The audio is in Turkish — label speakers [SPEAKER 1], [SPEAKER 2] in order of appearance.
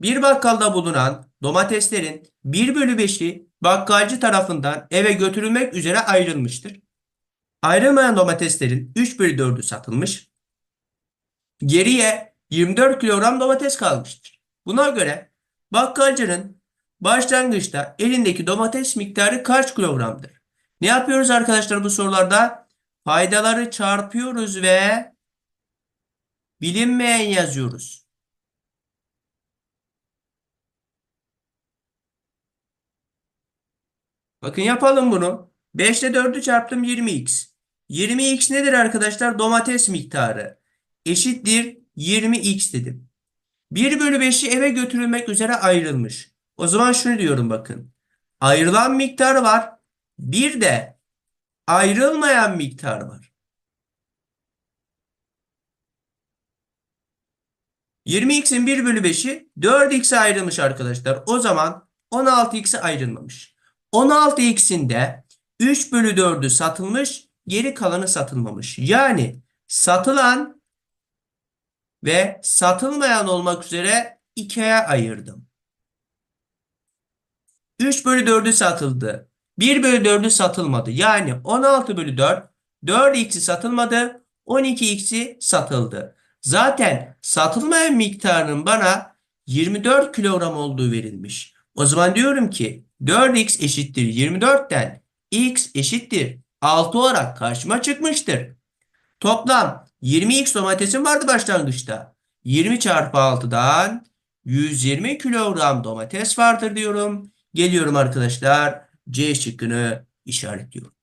[SPEAKER 1] Bir bakkalda bulunan domateslerin 1 bölü 5'i bakkalcı tarafından eve götürülmek üzere ayrılmıştır. Ayrılmayan domateslerin 3 bölü 4'ü satılmış. Geriye 24 kilogram domates kalmıştır. Buna göre bakkalcının başlangıçta elindeki domates miktarı kaç kilogramdır? Ne yapıyoruz arkadaşlar bu sorularda? Faydaları çarpıyoruz ve bilinmeyen yazıyoruz. Bakın yapalım bunu. 5 ile 4'ü çarptım 20x. 20x nedir arkadaşlar? Domates miktarı. Eşittir 20x dedim. 1 bölü 5'i eve götürülmek üzere ayrılmış. O zaman şunu diyorum bakın. Ayrılan miktar var. Bir de ayrılmayan miktar var. 20x'in 1 bölü 5'i 4x'e ayrılmış arkadaşlar. O zaman 16x'e ayrılmamış. 16x'in de 3 bölü 4'ü satılmış, geri kalanı satılmamış. Yani satılan ve satılmayan olmak üzere 2'ye ayırdım. 3 bölü 4'ü satıldı. 1 bölü 4'ü satılmadı. Yani 16 bölü 4, 4x'i satılmadı, 12x'i satıldı. Zaten satılmayan miktarının bana 24 kilogram olduğu verilmiş. O zaman diyorum ki 4x eşittir 24'ten x eşittir 6 olarak karşıma çıkmıştır. Toplam 20x domatesim vardı başlangıçta. 20 çarpı 6'dan 120 kilogram domates vardır diyorum. Geliyorum arkadaşlar C şıkkını işaretliyorum.